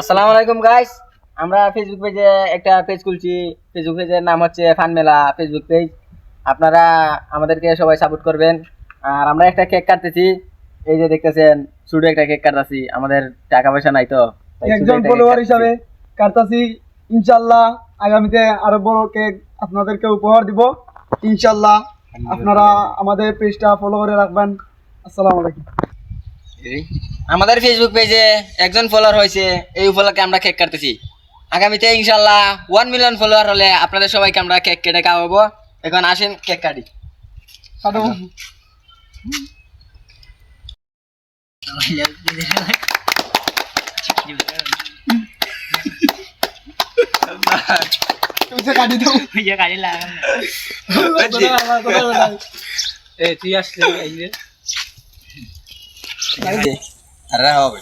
আসসালামু আলাইকুম গাইস আমরা ফেসবুক পেজে একটা পেজ খুলছি। ফেসবুক পেজের নাম হচ্ছে ফান মেলা ফেসবুক পেজ আপনারা আমাদেরকে সবাই সাপোর্ট করবেন। আর আমরা একটা কেক কাটতেছি। এই যে দেখতেছেন ছোট একটা কেক কাটতেছি। আমাদের টাকা পয়সা নাই তো। একজন ফলোয়ার হিসাবে কার্তাসি ইনশাল্লাহ আগামীতে আরও বড় কেক আপনাদেরকে উপহার দিব। ইনশাল্লাহ আপনারা আমাদের পেজটা ফলো করে রাখবেন। আসসালামু আলাইকুম। আমাদের ফেসবুক পেজে একজন ফলোয়ার হয়েছে এই উপলক্ষে আমরা কেক কাটতেছি। আগামীতে ইনশাল্লাহ ওয়ান মিলিয়ন ফলোয়ার হলে আপনাদের সবাইকে আমরা কেক কেটে খাওয়াবো। এখন আসেন কেক কাটি। কাটো। দাও। তুই আসলে আরে হবে